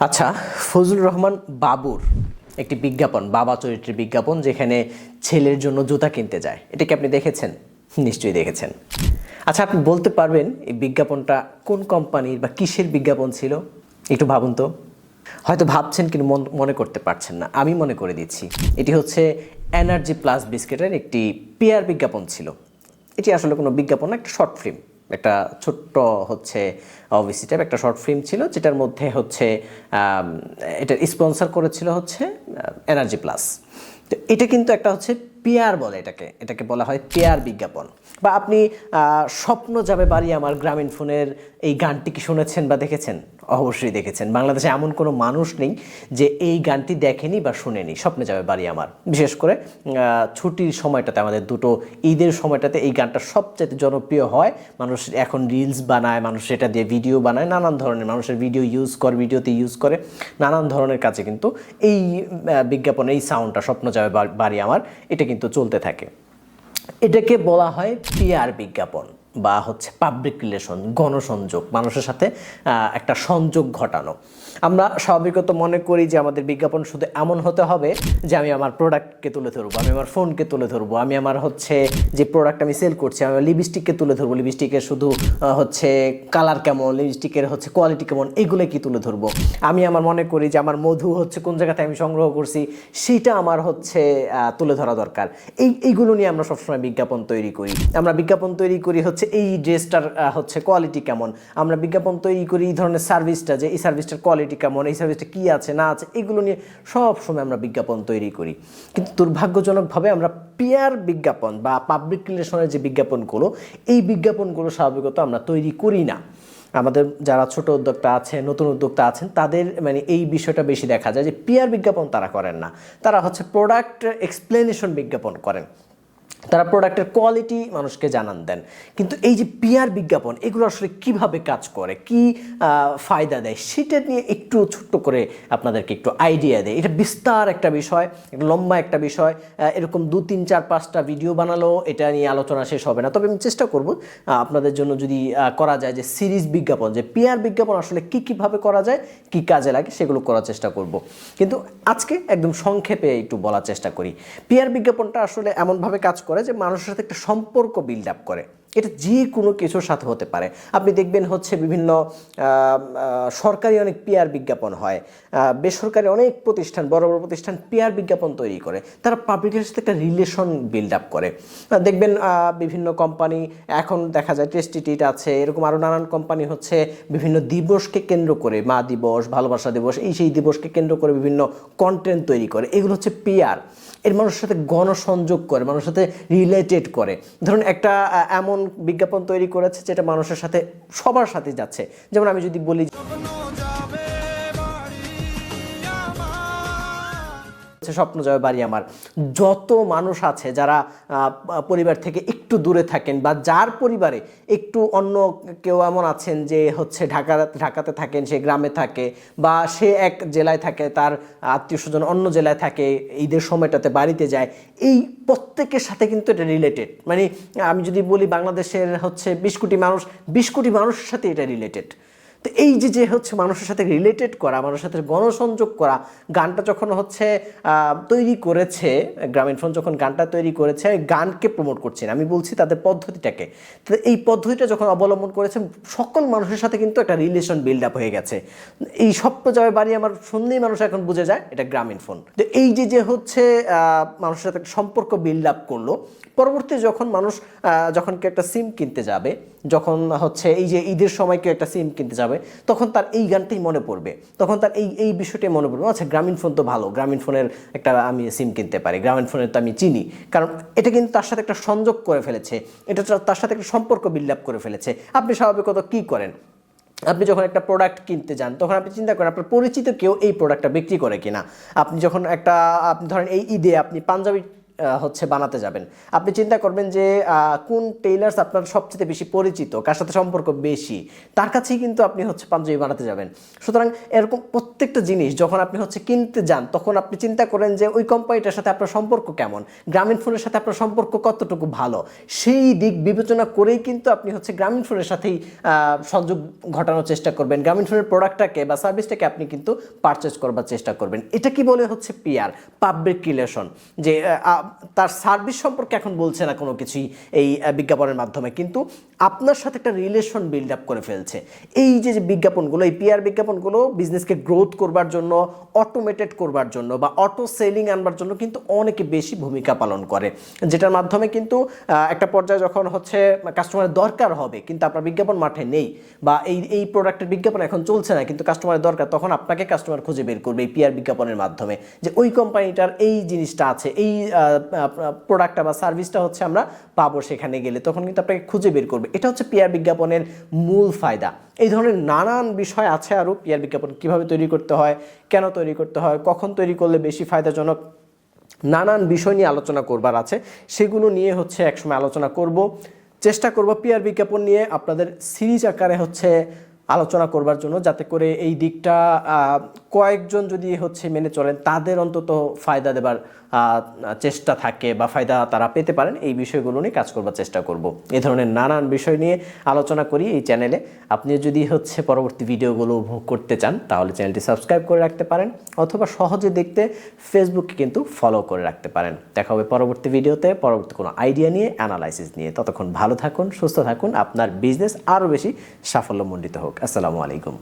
আচ্ছা ফজলুর রহমান বাবুর একটি বিজ্ঞাপন, বাবা চরিত্রের বিজ্ঞাপন, যেখানে ছেলের জন্য জুতা কিনতে যায়। এটা কি আপনি দেখেছেন? নিশ্চয়ই দেখেছেন। আচ্ছা আপনি বলতে পারবেন এই বিজ্ঞাপনটা কোন কোম্পানির বা কিসের বিজ্ঞাপন ছিল? একটু ভাবুন তো। হয়তো ভাবছেন, কিন্তু মন- করতে পারছেন না। আমি মনে করে দিচ্ছি, এটি হচ্ছে এনার্জি প্লাস বিস্কিটের একটি পেয়ার বিজ্ঞাপন ছিল। এটি আসলে কোনো বিজ্ঞাপন না, একটা শর্ট ফিল্ম। একটা ছোট্ট হচ্ছে অবিসি টাইপ একটা শর্ট ফিল্ম ছিল, যেটার মধ্যে হচ্ছে এটা স্পন্সর করেছিল হচ্ছে এনার্জি প্লাস তো এটা কিন্তু একটা হচ্ছে পেয়ার বলে এটাকে এটাকে বলা হয় পেয়ার বিজ্ঞাপন। বা আপনি স্বপ্ন যাবে বাড়ি আমার গ্রামীণ ফোনের এই গানটি কি শুনেছেন বা দেখেছেন? অবশ্যই দেখেছেন। বাংলাদেশে এমন কোনো মানুষ নেই যে এই গানটি দেখেনি বা শুনেনি, স্বপ্নে যাবে বাড়ি আমার। বিশেষ করে ছুটির সময়টাতে, আমাদের দুটো ঈদের সময়টাতে এই গানটা সবচেয়ে জনপ্রিয় হয়। মানুষ এখন রিলস বানায়, মানুষ এটা দিয়ে ভিডিও বানায়, নানান ধরনের মানুষের ভিডিও ইউজ করে ভিডিওতে ইউজ করে, নানান ধরনের কাছে কিন্তু এই বিজ্ঞাপন, এই সাউন্ডটা স্বপ্ন যাবে বাড়ি আমার এটা কিন্তু চলতে থাকে। এটাকে বলা হয় পিআর বিজ্ঞাপন। বা হচ্ছে পাবলিক রিলেশন গণসংযোগ, মানুষের সাথে একটা সংযোগ ঘটানো। আমরা স্বাভাবিকত মনে করি যে আমাদের বিজ্ঞাপন শুধু এমন হতে হবে যে আমি আমার প্রোডাক্টকে তুলে ধরবো, আমি আমার ফোনকে তুলে ধরবো, আমি আমার হচ্ছে যে প্রোডাক্ট আমি সেল করছি, আমি লিপস্টিককে তুলে ধরবো লিপস্টিকের শুধু হচ্ছে কালার কেমন লিপস্টিকের হচ্ছে কোয়ালিটি কেমন এগুলো কি তুলে ধরবো? আমি আমার মনে করি যে আমার মধু হচ্ছে কোন জায়গাতে আমি সংগ্রহ করছি, সেটা আমার হচ্ছে তুলে ধরা দরকার। এই, এইগুলো নিয়ে আমরা সবসময় বিজ্ঞাপন তৈরি করি। আমরা বিজ্ঞাপন তৈরি করি হচ্ছে এই ড্রেসটার হচ্ছে কোয়ালিটি কেমন? আমরা বিজ্ঞাপন তৈরি করি এই ধরনের সার্ভিসটা যে এই সার্ভিসটার কোয়ালিটি কেমন, এই সার্ভিসটা কী আছে, না আছে, এগুলো নিয়ে সব সময় আমরা বিজ্ঞাপন তৈরি করি। কিন্তু দুর্ভাগ্যজনকভাবে আমরা পিয়ার বিজ্ঞাপন বা পাবলিক রিলেশনের যে বিজ্ঞাপনগুলো, এই বিজ্ঞাপনগুলো স্বাভাবিকত আমরা তৈরি করি না। আমাদের যারা ছোট উদ্যোক্তা আছে নতুন উদ্যোক্তা আছেন, তাদের মানে এই বিষয়টা বেশি দেখা যায় যে পিয়ার বিজ্ঞাপন তারা করেন না। তারা হচ্ছে প্রোডাক্ট এক্সপ্লেনেশন বিজ্ঞাপন করেন। তারা প্রোডাক্টের কোয়ালিটি মানুষকে জানান দেন। কিন্তু এই যে পিয়ার বিজ্ঞাপন, এগুলো আসলে কীভাবে কাজ করে? কি ফায়দা দেয়? সেটা নিয়ে একটু ছোট্ট করে আপনাদেরকে একটু আইডিয়া দেয় এটা বিস্তার একটা বিষয় লম্বা একটা বিষয়। এরকম দু, তিন, চার, পাঁচটা ভিডিও বানালো, এটা নিয়ে আলোচনা শেষ হবে না। তবে আমি চেষ্টা করব আপনাদের জন্য যদি করা যায় যে সিরিজ বিজ্ঞাপন, যে পিয়ার বিজ্ঞাপন আসলে কি, কীভাবে করা যায়, কি কাজে লাগে, সেগুলো করার চেষ্টা করব। কিন্তু আজকে একদম সংক্ষেপে একটু বলার চেষ্টা করি। পিয়ার বিজ্ঞাপনটা আসলে এমনভাবে কাজ করে যে মানুষের সাথে একটা সম্পর্ক বিল্ড আপ করে। এটা যে কোনো কিছুর সাথে হতে পারে। আপনি দেখবেন হচ্ছে বিভিন্ন সরকারি অনেক পিয়ার বিজ্ঞাপন হয়। বেসরকারি অনেক প্রতিষ্ঠান, বড় বড় প্রতিষ্ঠান পিয়ার বিজ্ঞাপন তৈরি করে। তারা পাবলিকের সাথে একটা রিলেশন বিল্ড আপ করে। দেখবেন বিভিন্ন কোম্পানি এখন দেখা যায় টেস্টিটিট আছে, এরকম আরও নানান কোম্পানি হচ্ছে বিভিন্ন দিবসকে কেন্দ্র করে, মা দিবস, ভালোবাসা দিবস, এই সেই দিবসকে কেন্দ্র করে বিভিন্ন কন্টেন্ট তৈরি করে। এগুলো হচ্ছে পিয়ার এর মানুষের সাথে গণসংযোগ করে, মানুষের সাথে রিলেটেড করে। ধরুন একটা এমন বিজ্ঞাপন তৈরি করেছে যেটা মানুষের সাথে সবার সাথে যাচ্ছে। যেমন আমি যদি বলি স্বপ্ন যাবে বাড়ি আমার। যত মানুষ আছে যারা পরিবার থেকে একটু দূরে থাকেন বা যার পরিবারে একটু অন্য কেউ এমন আছেন যে হচ্ছে ঢাকা, ঢাকাতে থাকেন, সে গ্রামে থাকে বা সে এক জেলায় থাকে, তার আত্মীয় স্বজন অন্য জেলায় থাকে, ঈদের সময়টাতে বাড়িতে যায়, এই প্রত্যেকের সাথে কিন্তু এটা রিলেটেড মানে আমি যদি বলি বাংলাদেশের হচ্ছে বিশ কোটি মানুষ, বিশ কোটি মানুষের সাথে এটা রিলেটেড তো এই যে যে হচ্ছে মানুষের সাথে রিলেটেড করা, মানুষের সাথে গণসংযোগ করা, গানটা যখন হচ্ছে তৈরি করেছে, গ্রামীণ ফোন যখন গানটা তৈরি করেছে গানকে প্রমোট করছি না, আমি বলছি তাদের পদ্ধতিটাকে। তো এই পদ্ধতিটা যখন অবলম্বন করেছে সকল মানুষের সাথে কিন্তু একটা রিলেশন বিল্ড আপ হয়ে গেছে। এই স্বপ্ন যাবে বাড়ি আমার শুনলেই মানুষ এখন বুঝে যায়, এটা গ্রামীণ ফোন। তো এই যে যে হচ্ছে মানুষের সাথে সম্পর্ক বিল্ড আপ করল, পরবর্তী যখন মানুষ যখন কেউ একটা সিম কিনতে যাবে, যখন হচ্ছে এই যে ঈদের সময় কেউ একটা সিম কিনতে যাবে তখন তার এই গানটাই মনে পড়বে। তখন তার এই এই বিষয়টাই মনে পড়বে। আচ্ছা গ্রামীণ ফোন তো ভালো, গ্রামীণ ফোনের একটা আমি সিম কিনতে পারি, গ্রামীণ ফোনের তো আমি চিনি। কারণ এটা কিন্তু তার সাথে একটা সংযোগ করে ফেলেছে, এটা তার- সাথে একটা সম্পর্ক বিল্ড আপ করে ফেলেছে। আপনি স্বাভাবিকত কী করেন? আপনি যখন একটা প্রোডাক্ট কিনতে যান, তখন আপনি চিন্তা করেন, আপনার পরিচিত কেউ এই প্রোডাক্টটা বিক্রি করে কিনা? আপনি যখন একটা, আপনি ধরেন এই ঈদে আপনি পাঞ্জাবি হচ্ছে বানাতে যাবেন। আপনি চিন্তা করবেন যে কোন টেইলার্স আপনার সবচেয়ে বেশি পরিচিত, কার সাথে সম্পর্ক বেশি, তার কাছেই কিন্তু আপনি হচ্ছে পাঞ্জাবি বানাতে যাবেন। সুতরাং এরকম প্রত্যেকটা জিনিস যখন আপনি হচ্ছে কিনতে যান, তখন আপনি চিন্তা করেন যে, ওই কোম্পানিটার সাথে আপনার সম্পর্ক কেমন? গ্রামীণ ফোনের সাথে আপনার সম্পর্ক কতটুকু ভালো? সেই দিক বিবেচনা করেই কিন্তু আপনি হচ্ছে গ্রামীণ ফোনের সাথেই সংযোগ ঘটানোর চেষ্টা করবেন। গ্রামীণ ফোনের প্রোডাক্টটাকে বা সার্ভিসটাকে আপনি কিন্তু পারচেস করবার চেষ্টা করবেন। এটা কি বলে হচ্ছে পিয়ার পাবলিক রিলেশন যে তার সার্ভিস সম্পর্কে এখন বলছে না কোনো কিছুই এই বিজ্ঞাপনের মাধ্যমে। কিন্তু আপনার সাথে একটা রিলেশন বিল্ড আপ করে ফেলছে। এই যে যে বিজ্ঞাপনগুলো, এই পিআর বিজ্ঞাপনগুলো বিজনেসকে গ্রোথ করবার জন্য অটোমেটেড করবার জন্য বা অটো সেলিং আনবার জন্য কিন্তু অনেকে বেশি ভূমিকা পালন করে। যেটার মাধ্যমে কিন্তু একটা পর্যায়ে যখন হচ্ছে কাস্টমারের দরকার হবে, কিন্তু আপনার বিজ্ঞাপন মাঠে নেই বা এই এই প্রোডাক্টের বিজ্ঞাপন এখন চলছে না, কিন্তু কাস্টমারের দরকার, তখন আপনাকে কাস্টমার খুঁজে বের করবে এই পিআর বিজ্ঞাপনের মাধ্যমে। যে ওই কোম্পানিটার এই জিনিসটা আছে, এই প্রোডাক্টটা বা সার্ভিসটা হচ্ছে আমরা পাবো সেখানে গেলে। তখন কিন্তু আপনাকে খুঁজে বের করবে। এটা হচ্ছে পিআর বিজ্ঞাপনের মূল ফায়দা। এই ধরনের নানান বিষয় আছে আরও পিআর বিজ্ঞাপন কীভাবে তৈরি করতে হয়, কেন তৈরি করতে হয়, কখন তৈরি করলে বেশি ফায়দাজনক, নানান বিষয় নিয়ে আলোচনা করবার আছে। সেগুলো নিয়ে হচ্ছে একসময় আলোচনা করব। চেষ্টা করব পিআর বিজ্ঞাপন নিয়ে আপনাদের সিরিজ আকারে হচ্ছে আলোচনা করবার জন্য, যাতে করে এই দিকটা কয়েকজন যদি হচ্ছে মেনে চলেন, তাদের অন্তত ফায়দা দেবার চেষ্টা থাকে বা ফায়দা তারা পেতে পারেন, এই বিষয়গুলো নিয়ে কাজ করবার চেষ্টা করব। এই ধরনের নানান বিষয় নিয়ে আলোচনা করি এই চ্যানেলে আপনি যদি হচ্ছে পরবর্তী ভিডিওগুলো উপভোগ করতে চান, তাহলে চ্যানেলটি সাবস্ক্রাইব করে রাখতে পারেন, অথবা সহজে দেখতে ফেসবুকে কিন্তু ফলো করে রাখতে পারেন। দেখা হবে পরবর্তী ভিডিওতে, পরবর্তী কোনো আইডিয়া নিয়ে অ্যানালাইসিস নিয়ে। ততক্ষণ ভালো থাকুন, সুস্থ থাকুন, আপনার বিজনেস আরও বেশি সাফল্যমণ্ডিত হোক। আসসালামু আলাইকুম।